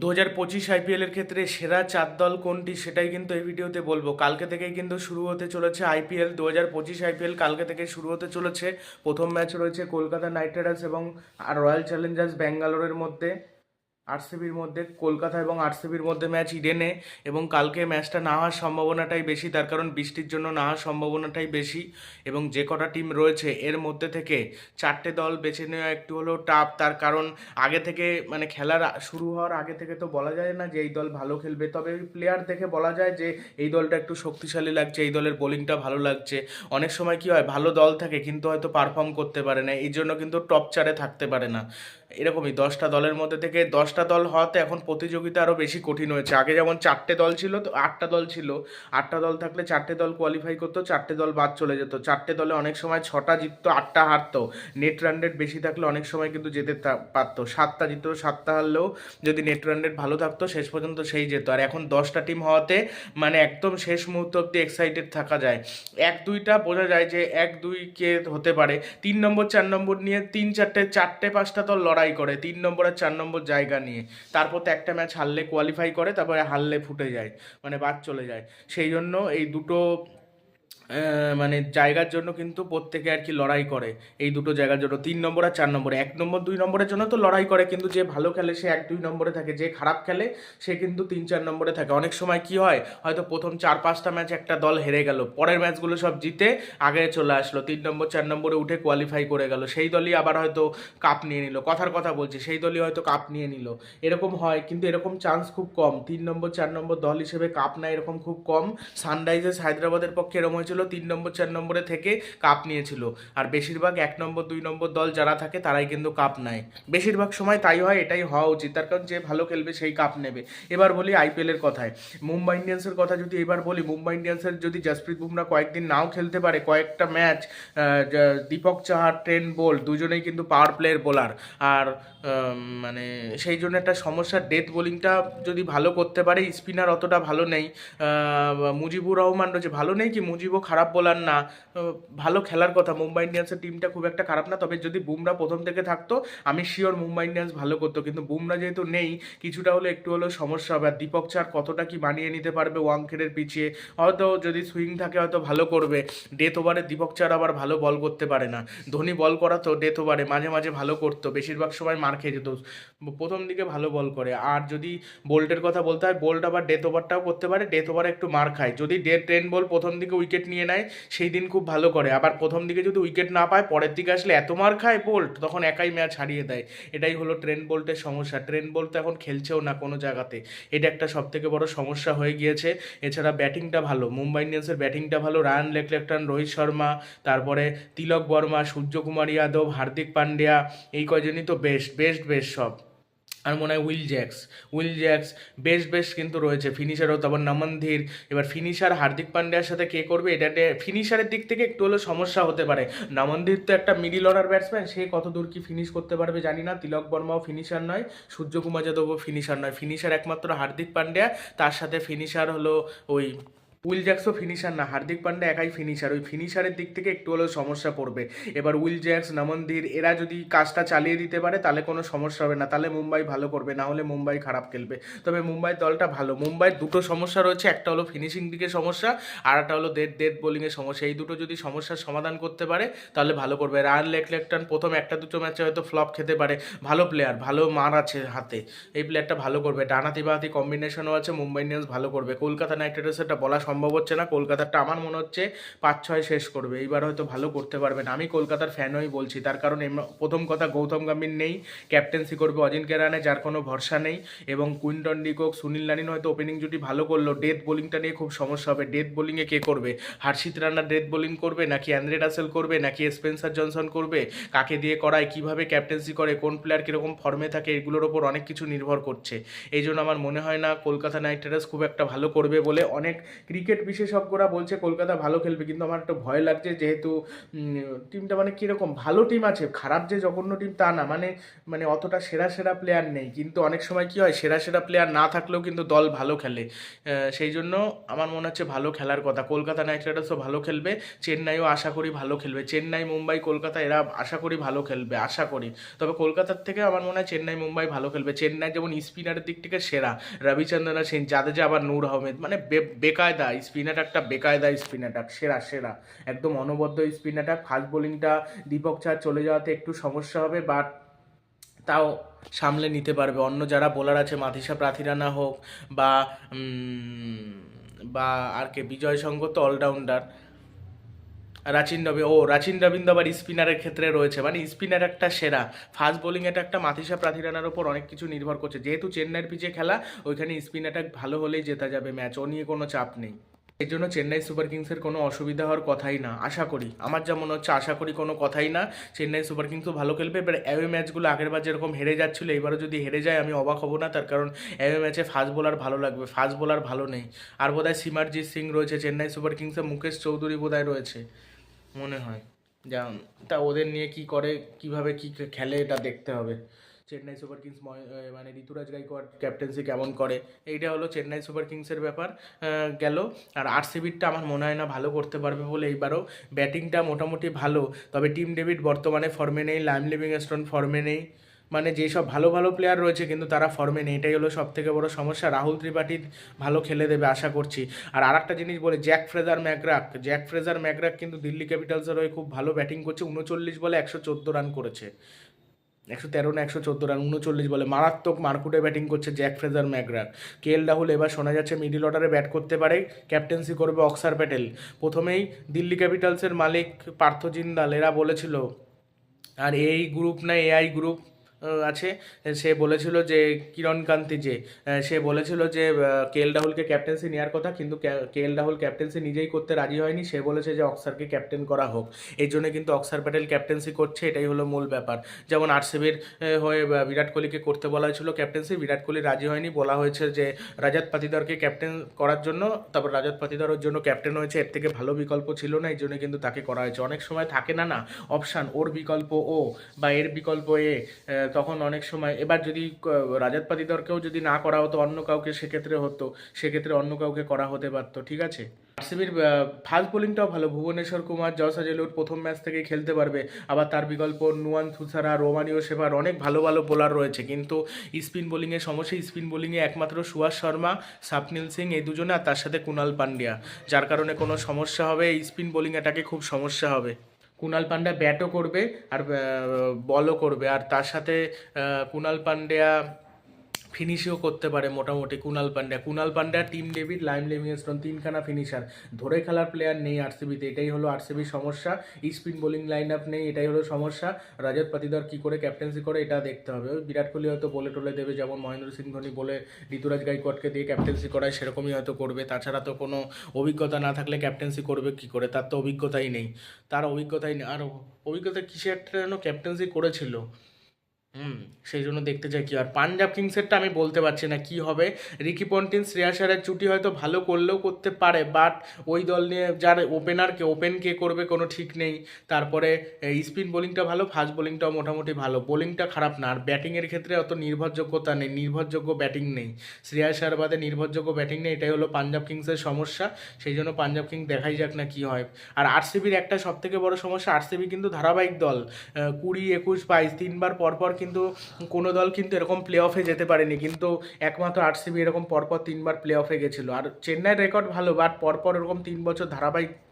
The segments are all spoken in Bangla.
দু হাজার পঁচিশ আইপিএলের ক্ষেত্রে সেরা চার দল কোনটি সেটাই কিন্তু এই ভিডিওতে বলব। কালকে থেকেই কিন্তু শুরু হতে চলেছে আইপিএল দু হাজার পঁচিশ আইপিএল কালকে থেকে শুরু হতে চলেছে। প্রথম ম্যাচ রয়েছে কলকাতা নাইট রাইডার্স এবং রয়্যাল চ্যালেঞ্জার্স ব্যাঙ্গালোরের মধ্যে। আরসিবির মধ্যে, কলকাতা এবং আরসিবির মধ্যে ম্যাচ ইডেনে এবং কালকে ম্যাচটা না হওয়ার সম্ভাবনাটাই বেশি, তার কারণ বৃষ্টির জন্য না হওয়ার সম্ভাবনাটাই বেশি এবং যে কটা টিম রয়েছে, এর মধ্যে থেকে চারটে দল বেছে নেওয়া একটু হলেও টাফ তার কারণ আগে থেকে মানে খেলার শুরু হওয়ার আগে থেকে তো বলা যায় না যে এই দল ভালো খেলবে, তবে প্লেয়ার দেখে বলা যায় যে এই দলটা একটু শক্তিশালী লাগছে, এই দলের বোলিংটা ভালো লাগছে। অনেক সময় কি হয়, ভালো দল থাকে কিন্তু হয়তো পারফর্ম করতে পারে না এই জন্য কিন্তু টপ চারে থাকতে পারে না। এরকমই দশটা দলের মধ্যে থেকে দশটা দল হওয়াতে এখন প্রতিযোগিতা আরও বেশি কঠিন হয়েছে। আগে যেমন চারটে দল ছিল, তো আটটা দল ছিল। আটটা দল থাকলে চারটে দল কোয়ালিফাই করতো, চারটে দল বাদ চলে যেত। চারটে দলে অনেক সময় ছটা জিততো, আটটা হারতো। নেট রান রেট বেশি থাকলে অনেক সময় কিন্তু যেতে পারতো। সাতটা জিততো, সাতটা হারলেও যদি নেট রান রেট ভালো থাকতো, শেষ পর্যন্ত সেই যেত। আর এখন দশটা টিম হওয়াতে মানে একদম শেষ মুহূর্ত অব্দি এক্সাইটেড থাকা যায়। এক দুইটা বোঝা যায় যে এক দুই কে হতে পারে। তিন নম্বর, চার নম্বর নিয়ে তিন চারটে চারটে, পাঁচটা দল লড়াই করে, তিন নম্বর আর চার নম্বর জায়গা নিয়ে। তারপর তো একটা ম্যাচ হারলে কোয়ালিফাই করে, তারপরে হারলে ফুটে যায় মানে বাদ চলে যায়। সেই জন্য এই দুটো মানে জায়গার জন্য কিন্তু প্রত্যেকে আর কি লড়াই করে। এই দুটো জায়গার জন্য তিন নম্বর আর চার নম্বরে। এক নম্বর, দুই নম্বরের জন্য তো লড়াই করে, কিন্তু যে ভালো খেলে সে এক, দুই নম্বরে থাকে। যে খারাপ খেলে সে কিন্তু তিন, চার নম্বরে থাকে। অনেক সময় কি হয়, হয়তো প্রথম চার, পাঁচটা ম্যাচ একটা দল হেরে গেল। পরের ম্যাচগুলো সব জিতে আগে চলে আসলো। তিন নম্বর, চার নম্বরে উঠে কোয়ালিফাই করে গেল। সেই দলই আবার হয়তো কাপ নিয়ে নিল। কথার কথা বলছি, সেই দলই হয়তো কাপ নিয়ে নিল। এরকম হয়, কিন্তু এরকম চান্স খুব কম। তিন নম্বর, চার নম্বর দল হিসেবে কাপ নেয় এরকম খুব কম। সানরাইজার্স হায়দ্রাবাদের পক্ষে এরকম হয়েছিল, তিন নম্বর চার নম্বরে থেকে কাপ নিয়েছিল। আর বেশিরভাগ এক নম্বর, দুই নম্বর দল যারা থাকে তারাই কিন্তু কাপ নেয়। বেশিরভাগ সময় তাই হয়, এটাই হওয়া উচিত। তার কারণ যে ভালো খেলবে সেই কাপ নেবে। এবার বলি আইপিএলের কথায়। মুম্বাই ইন্ডিয়ান্সের কথা যদি এবার বলি, মুম্বাই ইন্ডিয়ান্সের যদি জসপ্রীত বুমরা কয়েকদিন নাও খেলতে পারে, কয়েকটা match Deepak Chahar, Trent Boult দুজনেই কিন্তু পাওয়ার প্লেয়ার বোলার আর মানে সেই জন্য একটা সমস্যা ডেথ বোলিংটা যদি ভালো করতে পারে স্পিনার অতটা ভালো নেই। মুজিবুর রহমান রয়েছে, ভালো নেই কি মুজিবও খারাপ বলার না। ভালো খেলার কথা, মুম্বাই ইন্ডিয়ান্সের টিমটা খুব একটা খারাপ না, তবে যদি বুমরা প্রথম থেকে থাকতো, আমি শিওর মুম্বাই ইন্ডিয়ান্স ভালো করতো। কিন্তু বুমরা যেহেতু নেই, কিছুটা হলে একটু হলেও সমস্যা হবে। আর দীপক চার কতটা কি মানিয়ে নিতে পারবে ওয়াংখেড়ের পিছিয়ে, হয়তো যদি সুইং থাকে হয়তো ভালো করবে। ডেথ ওভারে দীপক চার আবার ভালো বল করতে পারে না। ধোনি বল করাতো ডেথ ওভারে মাঝে মাঝে ভালো করতো। বেশিরভাগ সময় মার খেয়ে যেত। প্রথম দিকে ভালো বল করে। আর যদি বোল্টের কথা বলতে হয় বোল্ট আবার ডেথ ওভারটাও করতে পারে। ডেথ ওভারে একটু মার খায়। যদি ডেথ টেন বল প্রথম দিকে উইকেট নিয়ে নেয়, সেই দিন খুব ভালো করে। আবার প্রথম দিকে যদি উইকেট না পায়, পরের দিকে আসলে এত মার খায় বোল্ট তখন একাই ম্যাচ হারিয়ে দেয়। এটাই হলো ট্রেন বোল্টের সমস্যা। ট্রেন বোল্ট তো এখন খেলছেও না কোনো জায়গাতে। এটা একটা সব থেকে বড় সমস্যা হয়ে গিয়েছে। এছাড়া ব্যাটিংটা ভালো। মুম্বাই ইন্ডিয়ান্সের ব্যাটিংটা ভালো। রায়ান লেকলেকটন রোহিত শর্মা তারপরে তিলক বর্মা, সূর্যকুমার যাদব হার্দিক পান্ডিয়া, এই কয়জনই তো বেস্ট বেস্ট বেস্ট সব। আর মনে হয় Will Jacks Will Jacks best best কিন্তু রয়েছে। ফিনিশারও তারপর নমনধীর এবার ফিনিশার হার্দিক পান্ডিয়ার সাথে কে করবে? এটা ফিনিশারের দিক থেকে একটু হলেও সমস্যা হতে পারে। নমনধীর তো একটা মিডিল অর্ডার ব্যাটসম্যান সে কত দূর কি ফিনিশ করতে পারবে জানি না। তিলক বর্মাও ফিনিশার নয়। সূর্যকুমার যাদবও ফিনিশার নয়। ফিনিশার একমাত্র হার্দিক পান্ডিয়া। তার সাথে ফিনিশার হলো ওই উইল জ্যাক্সও ফিনিশার না, হার্দিক পান্ডে একাই ফিনিশার, ওই ফিনিশারের দিক থেকে একটু হলেও সমস্যা পড়বে। এবার উইল জ্যাক্স নমনধীর এরা যদি কাজটা চালিয়ে দিতে পারে তাহলে কোনো সমস্যা হবে না, তাহলে মুম্বাই ভালো করবে, না হলে মুম্বাই খারাপ খেলবে। তবে মুম্বাই দলটা ভালো, মুম্বাইয়ের দুটো সমস্যা রয়েছে, একটা হলো ফিনিশিং দিকে সমস্যা, আর একটা হলো ডেড ডেড বোলিংয়ের সমস্যা। এই দুটো যদি সমস্যার সমাধান করতে পারে তাহলে ভালো করবে। রায়ান লেকলেকটন প্রথম একটা দুটো ম্যাচে হয়তো ফ্লপ খেতে পারে, ভালো প্লেয়ার ভালো মার আছে হাতে। এই প্লেয়ারটা ভালো করবে। ডানাতি বাহাতি কম্বিনেশনও আছে, মুম্বাই ইন্ডিয়ান্স ভালো করবে। কলকাতা নাইট রাইডার্সেরটা বলা সম্ভব হচ্ছে না। কলকাতারটা আমার মনে হচ্ছে পাঁচ ছয় শেষ করবে। এইবার হয়তো ভালো করতে পারবে না। আমি কলকাতার ফ্যান হয়েই বলছি। তার কারণ প্রথম কথা গৌতম গম্ভীর নেই ক্যাপ্টেন্সি করবে অজিনকে রানে যার কোনো ভরসা নেই এবং Quinton de Kock Sunil Narine হয়তো ওপেনিং জুটি ভালো করল। ডেথ বোলিংটা নিয়ে খুব সমস্যা হবে। ডেথ বোলিংয়ে কে করবে? হার্ষিত রান্না ডেথ বোলিং করবে? নাকি অ্যান্দ্রে রাসেল করবে? নাকি স্পেন্সার জনসন করবে? কাকে দিয়ে করায়? কীভাবে ক্যাপ্টেন্সি করে? কোন প্লেয়ার কীরকম ফর্মে থাকে? এগুলোর ওপর অনেক কিছু নির্ভর করছে। এই জন্য আমার মনে হয় না, কলকাতা নাইট রাইডার্স খুব একটা ভালো করবে বলে অনেক ক্রিকেট বিশেষজ্ঞরা বলছে কলকাতা ভালো খেলবে, কিন্তু আমার একটু ভয় লাগছে যেহেতু টিমটা মানে কীরকম ভালো টিম আছে, খারাপ যে জঘন্য টিম তা না মানে মানে অতটা সেরা সেরা প্লেয়ার নেই, কিন্তু অনেক সময় কী হয়, সেরা সেরা প্লেয়ার না থাকলেও কিন্তু দল ভালো খেলে। সেই জন্য আমার মনে হচ্ছে ভালো খেলার কথা, কলকাতা নাইট রাইডার্সও ভালো খেলবে, চেন্নাইও আশা করি ভালো খেলবে, চেন্নাই মুম্বাই কলকাতা এরা আশা করি ভালো খেলবে, আশা করি। তবে কলকাতার থেকে আমার মনে হয় চেন্নাই মুম্বাই ভালো খেলবে, চেন্নাই যেমন স্পিনারের দিক থেকে সেরা রবিচন্দ্রন সিং জাদেজা আবার নূর আহমেদ মানে বেকায়দা স্পিন অ্যাটাকটা বেকায়দা স্পিন অ্যাটাক সেরা সেরা। একদম অনবদ্য স্পিন অ্যাটাক ফাস্ট বোলিংটা দীপক চার চলে যাওয়াতে একটু সমস্যা হবে, বাট তাও সামলে নিতে পারবে। অন্য যারা বোলার আছে মাথিসা প্রাথিরানা হোক বা বা আর কে, বিজয় সঙ্গ তো অলরাউন্ডার রাচিন রবি, ও রাচিন রবীন্দ্র আবার স্পিনারের ক্ষেত্রে রয়েছে। মানে স্পিনার একটা সেরা। ফাস্ট বোলিং এটা একটা মাথিসা প্রাথিরানার ওপর অনেক কিছু নির্ভর করছে। যেহেতু চেন্নাইয়ের পিচে খেলা, ওইখানে স্পিন অ্যাটাক ভালো হলেই জেতা যাবে ম্যাচ। ও নিয়ে কোনো চাপ নেই। এর জন্য চেন্নাই সুপার কিংসের কোনো অসুবিধা হওয়ার কথাই না। আশা করি। আমার যা মনে হচ্ছে, আশা করি কোনো কথাই না। চেন্নাই সুপার কিংসও ভালো খেলবে এবার অ্যাওয়ে ম্যাচগুলো আগের বার যেরকম হেরে যাচ্ছিল, এবারও যদি হেরে যায়, আমি অবাক হব না। তার কারণ অ্যাওয়ে ম্যাচে ফাস্ট বোলার ভালো লাগবে। ফাস্ট বোলার ভালো নেই। আর বোধহয় সিমারজিৎ সিং রয়েছে চেন্নাই সুপার কিংসে, মুকেশ চৌধুরী বোধহয় রয়েছে। মনে হয়। যা, তা ওদের নিয়ে কি করে, কীভাবে কি খেলে এটা দেখতে হবে। চেন্নাই সুপার কিংস মানে ঋতুরাজ গাইকোয়াড় ক্যাপ্টেন্সি কেমন করে, এইটা হলো চেন্নাই সুপার কিংসের ব্যাপার গেল। আর আরসিবিরটা আমার মনে হয় না ভালো করতে পারবে বলে এইবারও ব্যাটিংটা মোটামুটি ভালো। তবে টিম ডেভিড বর্তমানে ফর্মে নেই লাইম লিভিংস্টোন ফর্মে নেই। মানে যেসব ভালো ভালো প্লেয়ার রয়েছে কিন্তু তারা ফর্মে নেই। এটাই হলো সব থেকে বড় সমস্যা। রাহুল ত্রিপাঠী ভালো খেলে দেবে, আশা করছি। আর আরেকটা জিনিস বলে, Jake Fraser McGurk. Jake Fraser McGurk কিন্তু দিল্লি ক্যাপিটালসের হয়ে খুব ভালো ব্যাটিং করছে। উনচল্লিশ বলে একশো চোদ্দ রান করেছে। একশো তেরো না একশো চোদ্দ রান উনচল্লিশ বলে। মারাত্মক মার্কুটে ব্যাটিং করছে Jake Fraser McGurk. K L Rahul এবার শোনা যাচ্ছে মিডিল অর্ডারে ব্যাট করতে পারে। ক্যাপ্টেন্সি করবে অক্সার প্যাটেল। প্রথমেই দিল্লি ক্যাপিটালসের মালিক পার্থ জিন্দাল, এরা বলেছিল, আর এই গ্রুপ না এআই গ্রুপ আছে। সে বলেছিল যে কিরণ কান্তি যে, সে বলেছিল যে কে এল রাহুলকে ক্যাপ্টেন্সি নেওয়ার কথা, কিন্তু কে এল রাহুল ক্যাপ্টেন্সি নিজেই করতে রাজি হয়নি। সে বলেছে যে, অক্সারকে ক্যাপ্টেন করা হোক। এই জন্য কিন্তু অক্সার প্যাটেল ক্যাপ্টেন্সি করছে, এটাই হলো মূল ব্যাপার। যেমন আরসিবির হয়ে বিরাট কোহলিকে করতে বলা হয়েছিল ক্যাপ্টেন্সি বিরাট কোহলি রাজি হয়নি। বলা হয়েছে যে, রাজাত পাতিদারকে ক্যাপ্টেন করার জন্য, তারপর রাজাত পাতিদার ওর জন্য ক্যাপ্টেন হয়েছে, এর থেকে ভালো বিকল্প ছিল না, এই জন্য কিন্তু তাকে করা হয়েছে। অনেক সময় থাকে না না অপশান ওর বিকল্প ও বা এর বিকল্প এ তখন অনেক সময়, এবার যদি রাজাত পাতিদারকেও যদি না করা হতো, অন্য কাউকে সেক্ষেত্রে হতো, সেক্ষেত্রে অন্য কাউকে করা হতে পারতো, ঠিক আছে? আরসিবির ফাস্ট বোলিংটাও ভালো, ভুবনেশ্বর কুমার জসা জেলুর প্রথম ম্যাচ থেকেই খেলতে পারবে, আবার তার বিকল্প নুয়ান থুসারা, রোমানীয় সেবার অনেক ভালো ভালো বোলার রয়েছে, কিন্তু স্পিন বোলিংয়ের সমস্যা স্পিন বোলিংয়ে একমাত্র সুভাষ শর্মা সাপনিল সিং, এই দুজনে, আর তার সাথে কুনাল পান্ডিয়া, যার কারণে কোনো সমস্যা হবে, এই স্পিন বোলিং এটাকে খুব সমস্যা হবে। কুনাল পান্ডা ব্যাটও করবে আর বলও করবে। আর তার সাথে কুণাল পান্ডিয়া ফিনিশও করতে পারে মোটামুটি Krunal Pandya Krunal Pandya, Tim David, Liam Livingstone তিনখানা ফিনিশার ধরে খেলার প্লেয়ার নেই আরসিবিতে, এটাই হলো আরসিবির সমস্যা। স্পিন বোলিং লাইন আপ নেই, এটাই হলো সমস্যা। রাজত পাতিদার কী করে ক্যাপ্টেন্সি করে, এটা দেখতে হবে। ওই বিরাট কোহলি হয়তো বলে টলে দেবে, যেমন মহেন্দ্র সিং ধোনি বলে ঋতুরাজ গাইকোয়াড়কে দিয়ে ক্যাপ্টেন্সি করায়, সেরকমই হয়তো করবে। তাছাড়া তো কোনো অভিজ্ঞতা না থাকলে ক্যাপ্টেন্সি করবে কী করে? তার তো অভিজ্ঞতাই নেই। তার অভিজ্ঞতাই নেই। আর অভিজ্ঞতা কিসে একটা যেন ক্যাপ্টেন্সি করেছিল? হুম, সেই জন্য দেখতে চাই কি, আর পাঞ্জাব কিংসেরটা আমি বলতে পারছি না কি হবে। রিকি পন্টিন শ্রেয়াসারের চুটি হয়তো ভালো করলেও করতে পারে বাট ওই দল নিয়ে যার ওপেনারকে ওপেন কে করবে কোনো ঠিক নেই। তারপরে স্পিন বোলিংটা ভালো ফাস্ট বোলিংটাও মোটামুটি ভালো। বোলিংটা খারাপ না, আর ব্যাটিংয়ের ক্ষেত্রে অত নির্ভরযোগ্যতা নেই, নির্ভরযোগ্য ব্যাটিং নেই। শ্রেয়াসার বাদে নির্ভরযোগ্য ব্যাটিং নেই, এটাই হলো পাঞ্জাব কিংসের সমস্যা। সেই জন্য পাঞ্জাব কিংস দেখাই যাক না কি হয়। আর আরসিবির একটা সবথেকে বড় সমস্যা, আরসিবি কিন্তু ধারাবাহিক দল। কুড়ি, একুশ, বাইশ, তিনবার পরপর কিন্তু কোনো দল কিন্তু এরকম প্লে অফে যেতে পারেনি। কিন্তু একমাত্র আরসিবি এরকম পরপর তিনবার প্লে অফে গেছিল। আর চেন্নাইয়ের রেকর্ড ভালো বাট পরপর এরকম তিন বছর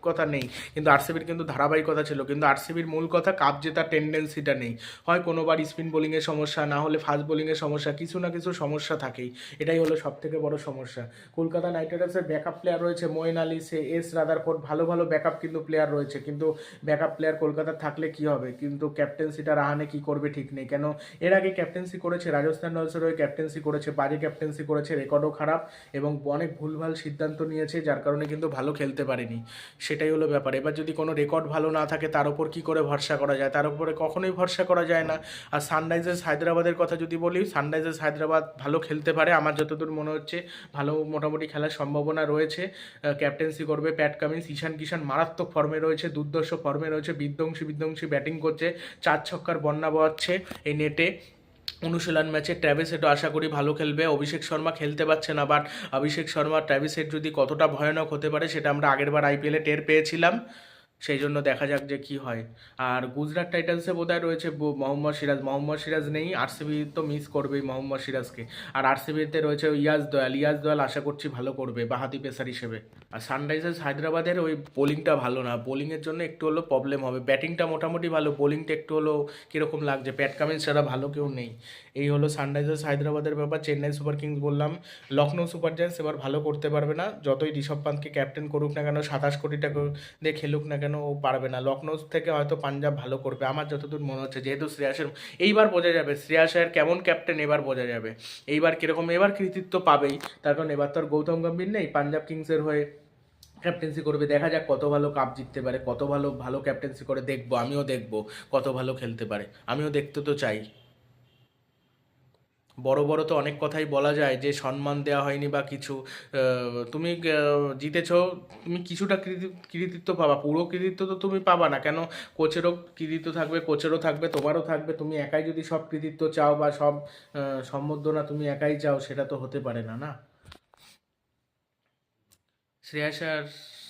ধারাবাহিকতা নেই। কিন্তু আরসিবির কিন্তু ধারাবাহিকতা ছিল। কিন্তু আরসিবির মূল কথা, কাপ জেতার টেন্ডেন্সিটা নেই। হয় কোনোবার স্পিন বোলিংয়ের সমস্যা, না হলে ফাস্ট বোলিংয়ের সমস্যা, কিছু না কিছু সমস্যা থাকেই। এটাই হলো সব থেকে বড় সমস্যা। কলকাতা নাইট রাইডার্সের ব্যাকআপ প্লেয়ার রয়েছে মোয়েন আলী। সে এস রাদারফোর্ড ভালো ভালো ব্যাকআপ কিন্তু প্লেয়ার রয়েছে। কিন্তু ব্যাকআপ প্লেয়ার কলকাতার থাকলে কি হবে? কিন্তু ক্যাপ্টেন্সিটা রাহানে কি করবে ঠিক নেই। কেন? এর আগে ক্যাপ্টেন্সি করেছে রাজস্থান রয়্যালসের হয়ে ক্যাপ্টেন্সি করেছে, বাজে ক্যাপ্টেন্সি করেছে, রেকর্ডও খারাপ এবং অনেক ভুলভাল সিদ্ধান্ত নিয়েছে, যার কারণে কিন্তু ভালো খেলতে পারেনি। সেটাই হলো ব্যাপার। এবার যদি কোনো রেকর্ড ভালো না থাকে, তার উপর কি করে ভরসা করা যায়? তার উপরে কখনোই ভরসা করা যায় না। আর সানরাইজার্স হায়দ্রাবাদের কথা যদি বলি সানরাইজার্স হায়দ্রাবাদ ভালো খেলতে পারে। আমার যতদূর মনে হচ্ছে, ভালো মোটামুটি খেলার সম্ভাবনা রয়েছে। ক্যাপ্টেন্সি করবে প্যাট কামিন্স ঈশান কিষান মারাত্মক ফর্মে রয়েছে দুর্দর্শ ফর্মে রয়েছে, বিধ্বংসী বিধ্বংসী ব্যাটিং করছে। চার ছক্কার বন্যা বওয়াচ্ছে এই নেটে অনুশীলন ম্যাচে ট্র্যাভিস আশা করি ভালো খেলবে। অভিষেক শর্মা খেলতে পারছে না, বাট অভিষেক শর্মা ট্র্যাভিস যদি কতটা ভয়ানক হতে পারে, সেটা আমরা আগেরবার আইপিএলে টের পেয়েছিলাম। সেই জন্য দেখা যাক যে কি হয়। আর গুজরাট টাইটান্সে বোধহয় রয়েছে মোহাম্মদ সিরাজ। মোহাম্মদ সিরাজ নেই আরসিবি তো মিস করবেই মোহাম্মদ সিরাজকে। আর আরসিবিতে রয়েছে ইয়াজ দয়াল। ইয়াজ দয়াল আশা করছি ভালো করবে, বাহাতি পেসার হিসেবে। আর সানরাইজার্স হায়দ্রাবাদের ওই বোলিংটা ভালো না। বোলিংয়ের জন্য একটু হলো প্রবলেম হবে। ব্যাটিংটা মোটামুটি ভালো, বোলিংটা একটু হলো কীরকম লাগছে? প্যাট কামিন্স ছাড়া ভালো কেউ নেই। এই হলো সানরাইজার্স হায়দ্রাবাদের ব্যাপার। চেন্নাই সুপার কিংস বললাম লখনৌ সুপার জায়ান্টস এবার ভালো করতে পারবে না। যতই ঋষভ পান্তকে ক্যাপ্টেন করুক না কেন, সাতাশ কোটি টাকা দিয়ে খেলুক না কেন ও পারবে না? লখনৌ থেকে হয়তো পাঞ্জাব ভালো করবে। আমার যতদূর মনে হচ্ছে, যেহেতু শ্রেয়াসের এইবার বোঝা যাবে শ্রেয়াস আয়ার কেমন ক্যাপ্টেন এবার বোঝা যাবে। এইবার কীরকম, এবার কৃতিত্ব পাবেই। তার কারণ এবার তো আর গৌতম গম্ভীর নেই, পাঞ্জাব কিংসের হয়ে ক্যাপ্টেন্সি করবে। দেখা যাক কত ভালো কাপ জিততে পারে, কত ভালো ভালো ক্যাপ্টেন্সি করে দেখব, আমিও দেখব কত ভালো খেলতে পারে। আমিও দেখতে তো চাই। বড় বড় তো অনেক কথাই বলা যায় যে সম্মান দেওয়া হয়নি বা কিছু। তুমি জিতেছ তুমি কিছুটা কৃতি- কৃতিত্ব পাবা। পুরো কৃতিত্ব তো তুমি পাবা না। কেন? কোচেরও কৃতিত্ব থাকবে কোচেরও থাকবে তোমারও থাকবে। তুমি একাই যদি সব কৃতিত্ব চাও বা সব সম্বর্ধনা তুমি একাই চাও সেটা তো হতে পারে না না? শ্রেয়াস আর আহ,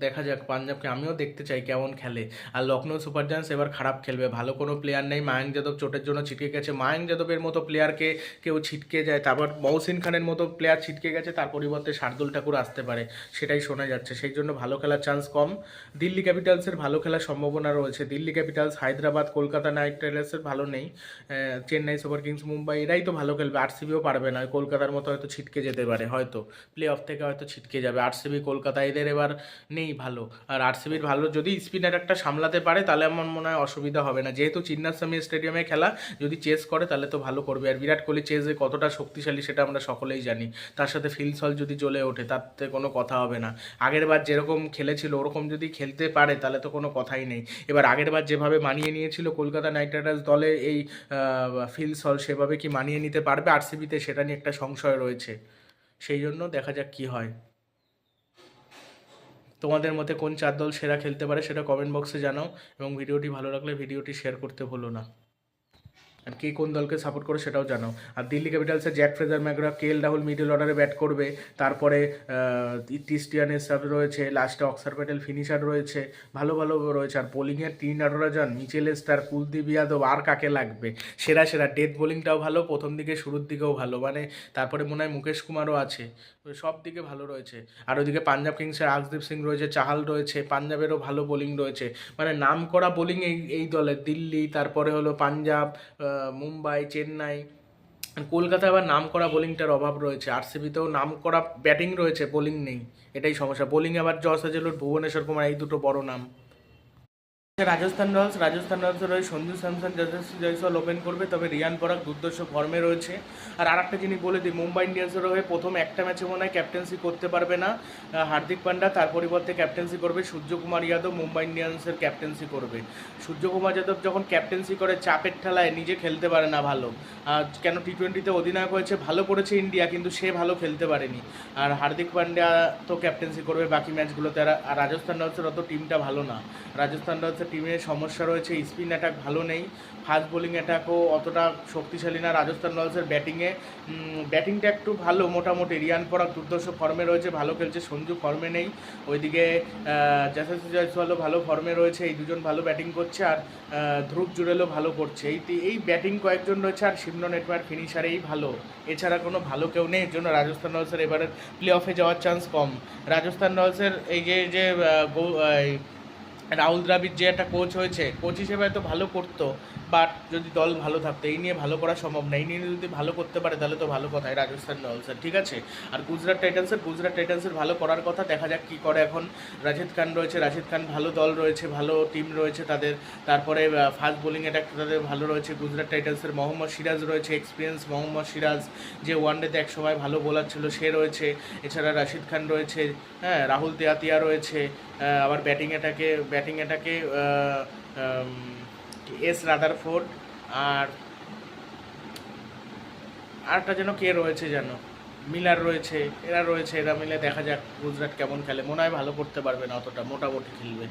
দেখা যাক, পাঞ্জাবকে আমিও দেখতে চাই কেমন খেলে। আর লখনৌ সুপার জায়ান্টস এবার খারাপ খেলবে। ভালো কোনো প্লেয়ার নেই। মায়াঙ্ক যাদব চোটের জন্য ছিটকে গেছে। মায়াঙ্ক যাদবের মতো প্লেয়ারকে কেউ ছিটকে যায়। তারপর মহসিন খানের মতো প্লেয়ার ছিটকে গেছে। তার পরিবর্তে শার্দুল ঠাকুর আসতে পারে। সেটাই শোনা যাচ্ছে। সেই জন্য ভালো খেলার চান্স কম। দিল্লি ক্যাপিটালসের ভালো খেলার সম্ভাবনা রয়েছে। দিল্লি ক্যাপিটালস হায়দ্রাবাদ কলকাতা নাইট রাইডার্সের ভালো নেই। চেন্নাই সুপার কিংস মুম্বাই এরাই তো ভালো খেলবে। আরসিবিও পারবে না। কলকাতার মতো হয়তো ছিটকে যেতে পারে। হয়তো প্লে অফ থেকে হয়তো ছিটকে যাবে। আরসিবি কলকাতা এদের এবার নেই ভালো। আর আরসিবির ভালো যদি স্পিনার একটা সামলাতে পারে, তাহলে আমার মনে হয় অসুবিধা হবে না। যেহেতু চিন্নাস্বামী স্টেডিয়ামে খেলা, যদি চেস করে, তাহলে তো ভালো করবে। আর বিরাট কোহলি চেসে কতটা শক্তিশালী সেটা আমরা সকলেই জানি। তার সাথে ফিল্ড সল যদি চলে ওঠে, তাতে কোনো কথা হবে না। আগের বার যেরকম খেলেছিল, ওরকম যদি খেলতে পারে, তাহলে তো কোনো কথাই নেই। এবার আগের বার যেভাবে মানিয়ে নিয়েছিল কলকাতা নাইট রাইডার্স দলে, এই ফিল্ড সল সেভাবে কি মানিয়ে নিতে পারবে? আরসিবিতে সেটা নিয়ে একটা সংশয় রয়েছে। সেই জন্য দেখা যাক কি হয়। তোমাদের মতে কোন চার দল সেরা খেলতে পারে সেটা কমেন্ট বক্সে জানাও এবং ভিডিওটি ভালো লাগলে ভিডিওটি শেয়ার করতে ভুলো না। আর কে কোন দলকে সাপোর্ট করে সেটাও জানাও আর Delhi ক্যাপিটালসের Jake Fraser McGurk K L Rahul middle অর্ডারে ব্যাট করবে। তারপরে ক্রিস্টিয়ানের সাব রয়েছে লাস্টে অক্সার প্যাটেল ফিনিশার রয়েছে, ভালো ভালো রয়েছে। আর বোলিংয়ের টিন নাটরাজন, মিচেল স্টার কুলদীপ যাদব, আর কাকে লাগবে? সেরা সেরা। ডেথ বোলিংটাও ভালো, প্রথম দিকে শুরুর দিকেও ভালো। মানে তারপরে মনে হয় মুকেশ কুমারও আছে। সব দিকে ভালো রয়েছে। আর ওইদিকে পাঞ্জাব কিংসের আকদীপ সিং রয়েছে, চাহাল রয়েছে, পাঞ্জাবেরও ভালো বোলিং রয়েছে। মানে নাম করা বোলিং এই এই দলের দিল্লি, তারপরে হলো পাঞ্জাব মুম্বাই, চেন্নাই কলকাতায় আবার নাম করা বোলিংটার অভাব রয়েছে। আরসিবিতেও নাম করা ব্যাটিং রয়েছে, বোলিং নেই, এটাই সমস্যা। বোলিং আবার জস হাজেলুর ভুবনেশ্বর কুমার, এই দুটো বড় নাম। রাজস্থান রয়্যালস, রাজস্থান রয়্যালসের হয়ে সঞ্জু স্যামসন, যশস্বী জয়সওয়াল ওপেন করবে, তবে রিয়ান পরাগ দুর্দর্শ ফর্মে রয়েছে। আর আরেকটা জিনিস বলে দিই, মুম্বাই ইন্ডিয়ান্সের হয়ে প্রথম একটা ম্যাচে মনে হয় ক্যাপ্টেন্সি করতে পারবে না হার্দিক পান্ডা। তার পরিবর্তে ক্যাপ্টেন্সি করবে সূর্যকুমার যাদব, মুম্বাই ইন্ডিয়ান্সের ক্যাপ্টেন্সি করবে। সূর্যকুমার যাদব যখন ক্যাপ্টেন্সি করে, চাপের ঠেলায় নিজে খেলতে পারে না ভালো। আর কেন টি টোয়েন্টিতে অধিনায়ক হয়েছে, ভালো করেছে ইন্ডিয়া, কিন্তু সে ভালো খেলতে পারেনি। আর হার্দিক পান্ডা তো ক্যাপ্টেন্সি করবে বাকি ম্যাচগুলোতে আর আর রাজস্থান রয়্যালসের অত টিমটা ভালো না। রাজস্থান রয়্যালসের টিমের সমস্যা রয়েছে স্পিন অ্যাটাক ভালো নেই। ফাস্ট বোলিং অ্যাটাকও অতটা শক্তিশালী না রাজস্থান রয়্যালসের ব্যাটিংয়ে ব্যাটিংটা একটু ভালো মোটামুটি। রিয়ান পরাগ দুর্দর্শ ফর্মে রয়েছে, ভালো খেলছে, সঞ্জু ফর্মে নেই। ওইদিকে যশস্বী জয়সওয়ালও ভালো ফর্মে রয়েছে, এই দুজন ভালো ব্যাটিং করছে আর ধ্রুব জুড়েলও ভালো করছে। এই এই ব্যাটিং কয়েকজন রয়েছে আর সিমরন নেটওয়ার্ক ফিনিশারেই ভালো। এছাড়া কোনো ভালো কেউ নেই এর জন্য রাজস্থান রয়্যালসের এবারে প্লে অফে যাওয়ার চান্স কম। রাজস্থান রয়্যালসের এই যে যে রাহুল দ্রাবিড় যে একটা কোচ হয়েছে কোচ হিসেবে হয়তো ভালো করতো বাট যদি দল ভালো থাকতো, এই নিয়ে ভালো করা সম্ভব না। এই নিয়ে যদি ভালো করতে পারে, তাহলে তো ভালো কথাই রাজস্থান রয়্যালসের ঠিক আছে? আর গুজরাট টাইটান্সের গুজরাট টাইটান্সের ভালো করার কথা, দেখা যাক কী করে এখন রাশিদ খান রয়েছে। রাশিদ খান ভালো দল রয়েছে, ভালো টিম রয়েছে তাদের। তারপরে ফাস্ট বোলিং এটা তাদের ভালো রয়েছে। গুজরাট টাইটান্সের মোহাম্মদ সিরাজ রয়েছে এক্সপিরিয়েন্স মোহাম্মদ সিরাজ, যে ওয়ানডেতে এক সময় ভালো বোলার ছিল, সে রয়েছে। এছাড়া রাশিদ খান রয়েছে হ্যাঁ রাহুল তেয়াতিয়া রয়েছে। আবার ব্যাটিং অ্যাটাকে ব্যাটিং অ্যাটাকে এস রাদার ফোর্ড আর আরটা যেন কে রয়েছে যেন মিলার রয়েছে, এরা রয়েছে, এরা মিলে দেখা যাক গুজরাট কেমন খেলে। মনে হয় ভালো করতে পারবে না অতটা, মোটামুটি খেলবে।